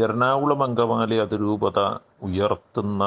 എറണാകുളം അങ്കമാലി അതിരൂപത ഉയർത്തുന്ന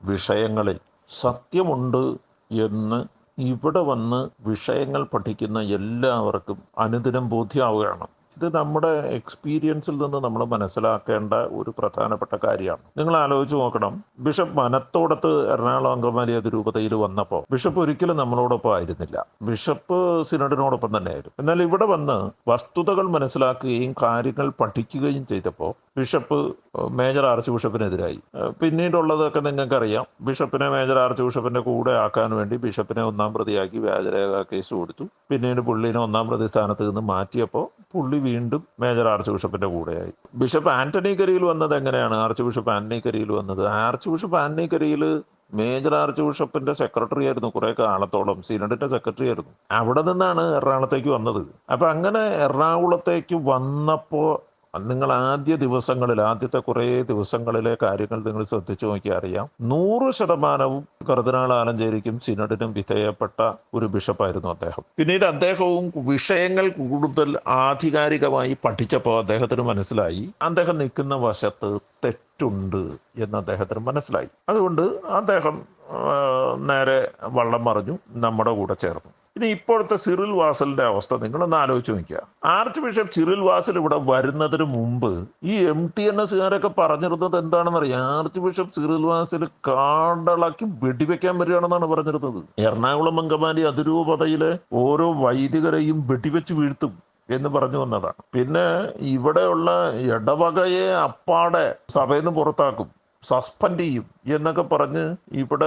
വിഷയങ്ങളിൽ സത്യമുണ്ട് എന്ന് ഇവിടെ വന്ന് വിഷയങ്ങൾ പഠിക്കുന്ന എല്ലാവർക്കും അനുദിനം ബോധ്യമാവുകയാണ് ഇത് നമ്മുടെ എക്സ്പീരിയൻസിൽ നിന്ന് നമ്മൾ മനസ്സിലാക്കേണ്ട ഒരു പ്രധാനപ്പെട്ട കാര്യമാണ്. നിങ്ങൾ ആലോചിച്ച് നോക്കണം. ബിഷപ്പ് മനത്തോടത്ത് എറണാകുളം അങ്കമാലി അതിരൂപതയിൽ വന്നപ്പോൾ ബിഷപ്പ് ഒരിക്കലും നമ്മളോടൊപ്പം ആയിരുന്നില്ല. ബിഷപ്പ് സിനഡിനോടൊപ്പം തന്നെയായിരുന്നു. എന്നാൽ ഇവിടെ വന്ന് വസ്തുതകൾ മനസ്സിലാക്കുകയും കാര്യങ്ങൾ പഠിക്കുകയും ചെയ്തപ്പോൾ ബിഷപ്പ് മേജർ ആർച്ച് ബിഷപ്പിനെതിരായി. പിന്നീടുള്ളതൊക്കെ നിങ്ങൾക്കറിയാം. ബിഷപ്പിനെ മേജർ ആർച്ച് ബിഷപ്പിന്റെ കൂടെ ആക്കാൻ വേണ്ടി ബിഷപ്പിനെ ഒന്നാം പ്രതിയാക്കി വ്യാജരേഖ കേസ് കൊടുത്തു. പിന്നീട് പുള്ളിനെ ഒന്നാം പ്രതി സ്ഥാനത്ത് നിന്ന് മാറ്റിയപ്പോൾ പുള്ളി വീണ്ടും മേജർ ആർച്ച് ബിഷപ്പിന്റെ കൂടെയായി. ബിഷപ്പ് ആന്റണി കരിയിൽ വന്നത് എങ്ങനെയാണ്? ആർച്ച് ബിഷപ്പ് ആന്റണി കരിയിൽ വന്നത്? Archbishop Antony Kariyil major arch ബിഷപ്പിന്റെ സെക്രട്ടറി ആയിരുന്നു കുറെ കാലത്തോളം സിനഡിന്റെ സെക്രട്ടറി ആയിരുന്നു. അവിടെ നിന്നാണ് എറണാകുളത്തേക്ക് വന്നത്. അപ്പൊ അങ്ങനെ എറണാകുളത്തേക്ക് വന്നപ്പോ നിങ്ങൾ ആദ്യ ദിവസങ്ങളിൽ ആദ്യത്തെ കുറേ ദിവസങ്ങളിലെ കാര്യങ്ങൾ നിങ്ങൾ ശ്രദ്ധിച്ചു നോക്കിയാൽ അറിയാം. നൂറ് ശതമാനവും കർദിനാൾ ആലഞ്ചേരിക്കും സിനഡിനും വിധേയപ്പെട്ട ഒരു ബിഷപ്പായിരുന്നു അദ്ദേഹം. പിന്നീട് അദ്ദേഹവും വിഷയങ്ങൾ കൂടുതൽ ആധികാരികമായി പഠിച്ചപ്പോൾ അദ്ദേഹത്തിന് മനസ്സിലായി അദ്ദേഹം നിൽക്കുന്ന വശത്ത് തെറ്റുണ്ട് എന്ന് അദ്ദേഹത്തിന് മനസ്സിലായി. അതുകൊണ്ട് അദ്ദേഹം നേരെ വള്ളം മറിഞ്ഞു നമ്മുടെ കൂടെ ചേർന്നു. ഇനി ഇപ്പോഴത്തെ സിറിൽ വാസലിന്റെ അവസ്ഥ നിങ്ങളൊന്ന് ആലോചിച്ച് നോക്കുക ആർച്ച് ബിഷപ്പ് സിറിൽ വാസൽ ഇവിടെ വരുന്നതിന് മുമ്പ് ഈ എം ടി എൻ എസ്സുകാരൊക്കെ പറഞ്ഞിരുന്നത് എന്താണെന്നറിയാം? ആർച്ച് ബിഷപ്പ് സിറിൽ വാസൽ കാടളാക്കി വെടിവെക്കാൻ വരികയാണെന്നാണ് പറഞ്ഞിരുന്നത്. എറണാകുളം അങ്കമാലി അതിരൂപതയിലെ ഓരോ വൈദികരെയും വെടിവെച്ച് വീഴ്ത്തും എന്ന് പറഞ്ഞു വന്നതാണ്. പിന്നെ ഇവിടെയുള്ള ഇടവകയെ അപ്പാടെ സഭയിൽ നിന്ന് പുറത്താക്കും. സസ്പെൻഡ് ചെയ്യും എന്നൊക്കെ പറഞ്ഞ് ഇവിടെ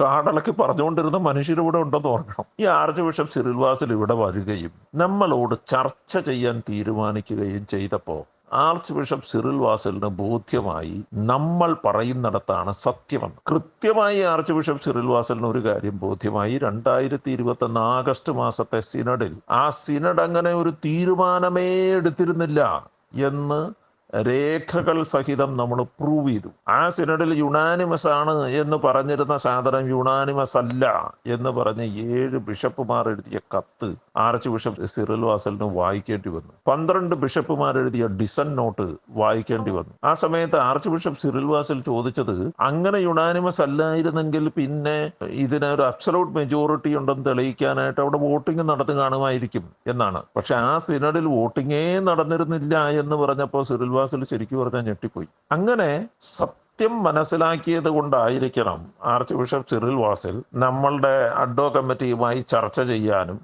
കാടലക്ക് പറഞ്ഞുകൊണ്ടിരുന്ന മനുഷ്യരിവിടെ ഉണ്ടെന്ന് ഓർക്കണം. ഈ ആർച്ച് ബിഷപ്പ് സിറിൽവാസിൽ ഇവിടെ വരികയും നമ്മളോട് ചർച്ച ചെയ്യാൻ തീരുമാനിക്കുകയും ചെയ്തപ്പോൾ ആർച്ച് ബിഷപ്പ് സിറിൽ വാസലിന് ബോധ്യമായി നമ്മൾ പറയുന്നിടത്താണ് സത്യമെന്ന് കൃത്യമായി ആർച്ച് ബിഷപ്പ് സിറിൽ വാസലിന് ഒരു കാര്യം ബോധ്യമായി. രണ്ടായിരത്തി ഇരുപത്തി ഒന്ന് ആഗസ്റ്റ് മാസത്തെ സിനഡിൽ ആ സിനഡ് അങ്ങനെ ഒരു തീരുമാനമേ എടുത്തിരുന്നില്ല എന്ന് രേഖകൾ സഹിതം നമ്മൾ പ്രൂവ് ചെയ്തു. ആ സിനഡിൽ യുണാനിമസ് ആണ് എന്ന് പറഞ്ഞിരുന്ന സാധനം യുണാനിമസ് അല്ല എന്ന് പറഞ്ഞ് ഏഴ് ബിഷപ്പുമാർ എഴുതിയ കത്ത് ആർച്ച് ബിഷപ്പ് സിറിൽ വാസലിന് വായിക്കേണ്ടി വന്നു. പന്ത്രണ്ട് ബിഷപ്പുമാർ എഴുതിയ ഡിസൻ നോട്ട് വായിക്കേണ്ടി വന്നു. ആ സമയത്ത് ആർച്ച് ബിഷപ്പ് സിറിൽ വാസൽ ചോദിച്ചത് അങ്ങനെ യുണാനിമസ് അല്ലായിരുന്നെങ്കിൽ പിന്നെ ഇതിനൊരു അബ്സലൂട്ട് മെജോറിറ്റി ഉണ്ടെന്ന് തെളിയിക്കാനായിട്ട് അവിടെ വോട്ടിംഗ് നടന്നു കാണുമായിരിക്കും എന്നാണ്. പക്ഷെ ആ സിനഡിൽ വോട്ടിങ്ങേ നടന്നിരുന്നില്ല എന്ന് പറഞ്ഞപ്പോൾ സിറിൽ വാസൽ ശരിക്കും പറഞ്ഞാൽ ഞെട്ടിപ്പോയി. അങ്ങനെ സത്യം മനസ്സിലാക്കിയത് കൊണ്ടായിരിക്കണം ആർച്ച് ബിഷപ്പ് സിറിൽ വാസിൽ നമ്മളുടെ അഡ്വോ കമ്മിറ്റിയുമായി ചർച്ച ചെയ്യാനും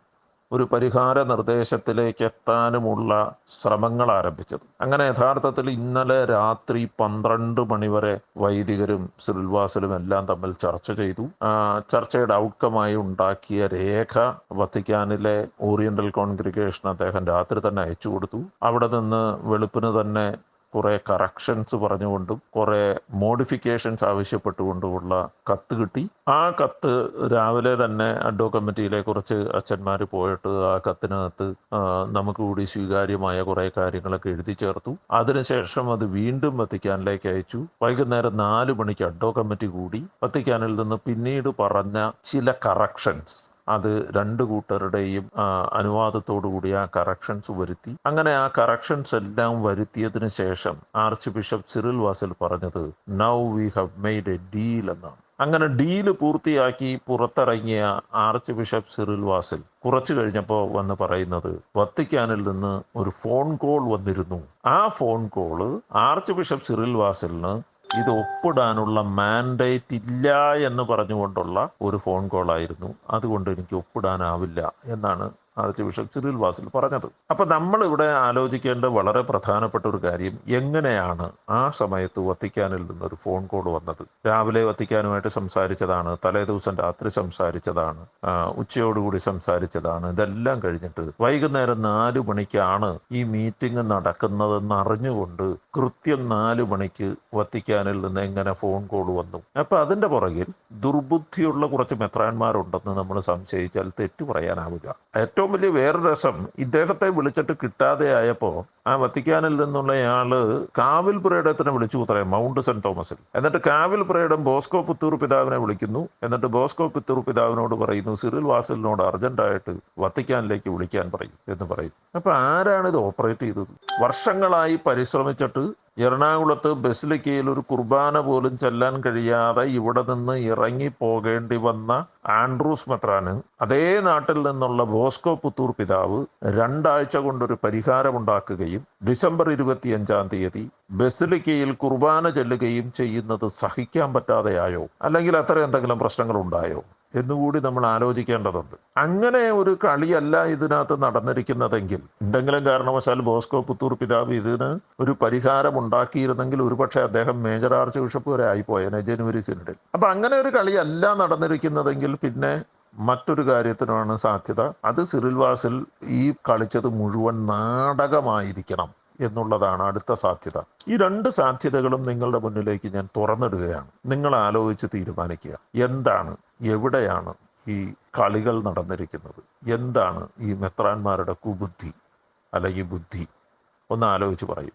ഒരു പരിഹാര നിർദ്ദേശത്തിലേക്ക് എത്താനുമുള്ള ശ്രമങ്ങൾ ആരംഭിച്ചത്. അങ്ങനെ യഥാർത്ഥത്തിൽ ഇന്നലെ രാത്രി പന്ത്രണ്ട് മണിവരെ വൈദികരും സിൽവാസലും എല്ലാം തമ്മിൽ ചർച്ച ചെയ്തു. ചർച്ചയുടെ ഔട്ട്കമായി ഉണ്ടാക്കിയ രേഖ വത്തിക്കാനിലെ ഓറിയന്റൽ കോൺഗ്രിഗേഷൻ അദ്ദേഹം രാത്രി തന്നെ അയച്ചു കൊടുത്തു. അവിടെ നിന്ന് വെളുപ്പിന് തന്നെ കുറെ കറക്ഷൻസ് പറഞ്ഞുകൊണ്ടും കുറേ മോഡിഫിക്കേഷൻസ് ആവശ്യപ്പെട്ടുകൊണ്ടുമുള്ള കത്ത് കിട്ടി. ആ കത്ത് രാവിലെ തന്നെ അഡ്വോ കമ്മിറ്റിയിലെ കുറച്ച് അച്ഛന്മാർ പോയിട്ട് ആ കത്തിനകത്ത് നമുക്ക് കൂടി സ്വീകാര്യമായ കുറെ കാര്യങ്ങളൊക്കെ എഴുതി ചേർത്തു. അതിനുശേഷം അത് വീണ്ടും വത്തിക്കാനിലേക്ക് അയച്ചു. വൈകുന്നേരം നാല് മണിക്ക് അഡ്വോ കമ്മിറ്റി കൂടി വത്തിക്കാനിൽ നിന്ന് പിന്നീട് പറഞ്ഞ ചില കറക്ഷൻസ് അത് രണ്ട് കൂട്ടരുടെയും ആ, അനുവാദത്തോടു കൂടി ആ കറക്ഷൻസ് വരുത്തി. അങ്ങനെ ആ കറക്ഷൻസ് എല്ലാം വരുത്തിയതിനു ശേഷം ആർച്ച് ബിഷപ്പ് സിറിൽ വാസൽ പറഞ്ഞത് now we have made a deal എന്നാണ്. അങ്ങനെ ഡീൽ പൂർത്തിയാക്കി പുറത്തിറങ്ങിയ ആർച്ച് ബിഷപ്പ് സിറിൽ വാസിൽ കുറച്ചു കഴിഞ്ഞപ്പോൾ വന്ന് പറയുന്നത് വത്തിക്കാനിൽ നിന്ന് ഒരു ഫോൺ കോൾ വന്നിരുന്നു. ആ phone call archbishop Cyril വാസലിന് ഇത് ഒപ്പിടാനുള്ള മാൻഡേറ്റ് ഇല്ല എന്ന് പറഞ്ഞുകൊണ്ടുള്ള ഒരു ഫോൺ കോൾ ആയിരുന്നു. അതുകൊണ്ട് എനിക്ക് ഒപ്പിടാനാവില്ല എന്നാണ് ആർച്ച് ബിഷപ്പ് സിറിൽ വാസിൽ പറഞ്ഞത്. അപ്പൊ നമ്മൾ ഇവിടെ ആലോചിക്കേണ്ട വളരെ പ്രധാനപ്പെട്ട ഒരു കാര്യം എങ്ങനെയാണ് ആ സമയത്ത് വത്തിക്കാനിൽ നിന്നൊരു ഫോൺ കോൾ വന്നത്? രാവിലെ വത്തിക്കാനുമായിട്ട് സംസാരിച്ചതാണ് തലേ ദിവസം രാത്രി സംസാരിച്ചതാണ് ഉച്ചയോടുകൂടി സംസാരിച്ചതാണ് ഇതെല്ലാം കഴിഞ്ഞിട്ട് വൈകുന്നേരം നാലു മണിക്കാണ് ഈ മീറ്റിംഗ് നടക്കുന്നതെന്ന് അറിഞ്ഞുകൊണ്ട് കൃത്യം നാലു മണിക്ക് വത്തിക്കാനിൽ നിന്ന് എങ്ങനെ ഫോൺ കോൾ വന്നു? അപ്പൊ അതിന്റെ പുറകിൽ ദുർബുദ്ധിയുള്ള കുറച്ച് മെത്രാന്മാരുണ്ടെന്ന് നമ്മൾ സംശയിച്ചാൽ തെറ്റു പറയാനാവില്ല. ഏറ്റവും വലിയ വേറെ രസം ഇദ്ദേഹത്തെ വിളിച്ചിട്ട് കിട്ടാതെ ആയപ്പോ ആ വത്തിക്കാനിൽ നിന്നുള്ളയാൾ കാവിൽ പുരേടത്തിനെ വിളിച്ചു ഉത്തരേ മൗണ്ട് സെന്റ് തോമസിൽ. എന്നിട്ട് കാവിൽ പുരേടം ബോസ്കോ പുത്തൂർ പിതാവിനെ വിളിക്കുന്നു. എന്നിട്ട് ബോസ്കോ പുത്തൂർ പിതാവിനോട് പറയുന്നു സിറിൽ വാസലിനോട് അർജന്റായിട്ട് വത്തിക്കാനിലേക്ക് വിളിക്കാൻ പറയും എന്ന് പറയും. അപ്പൊ ആരാണ് ഇത് ഓപ്പറേറ്റ് ചെയ്തത്? വർഷങ്ങളായി പരിശ്രമിച്ചിട്ട് എറണാകുളത്ത് ബസിലിക്കയിൽ ഒരു കുർബാന പോലും ചെല്ലാൻ കഴിയാതെ ഇവിടെ നിന്ന് ഇറങ്ങി പോകേണ്ടി വന്ന ആൻഡ്രൂസ് മെത്രാന് അതേ നാട്ടിൽ നിന്നുള്ള ബോസ്കോ പുത്തൂർ പിതാവ് രണ്ടാഴ്ച കൊണ്ടൊരു പരിഹാരമുണ്ടാക്കുകയും ഡിസംബർ ഇരുപത്തിയഞ്ചാം തീയതി ബസിലിക്കയിൽ കുർബാന ചെല്ലുകയും ചെയ്യുന്നത് സഹിക്കാൻ പറ്റാതെയായോ? അല്ലെങ്കിൽ അത്ര എന്തെങ്കിലും പ്രശ്നങ്ങൾ ഉണ്ടായോ എന്നുകൂടി നമ്മൾ ആലോചിക്കേണ്ടതുണ്ട്. അങ്ങനെ ഒരു കളിയല്ല ഇതിനകത്ത് നടന്നിരിക്കുന്നതെങ്കിൽ എന്തെങ്കിലും കാരണവശാൽ ബോസ്കോ പുത്തൂർ പിതാവ് ഇതിന് ഒരു പരിഹാരം ഉണ്ടാക്കിയിരുന്നെങ്കിൽ ഒരുപക്ഷെ അദ്ദേഹം മേജർ ആർച്ച് ബിഷപ്പ് വരെ ആയിപ്പോയേനെ ജനുവരി സിനഡിൽ. അപ്പൊ അങ്ങനെ ഒരു കളിയല്ല നടന്നിരിക്കുന്നതെങ്കിൽ പിന്നെ മറ്റൊരു കാര്യത്തിനാണ് സാധ്യത. അത് സിറിൽവാസിൽ ഈ കളിച്ചത് മുഴുവൻ നാടകമായിരിക്കണം. എന്നുള്ളതാണ് അടുത്ത സാധ്യത. ഈ രണ്ട് സാധ്യതകളും നിങ്ങളുടെ മുന്നിലേക്ക് ഞാൻ തുറന്നിടുകയാണ്. നിങ്ങൾ ആലോചിച്ച് തീരുമാനിക്കുക. എന്താണ് എവിടെയാണ് ഈ കളികൾ നടന്നിരിക്കുന്നത്? എന്താണ് ഈ മെത്രാന്മാരുടെ കുബുദ്ധി? അല്ലെങ്കിൽ ബുദ്ധി? ഒന്ന് ആലോചിച്ച് പറയും.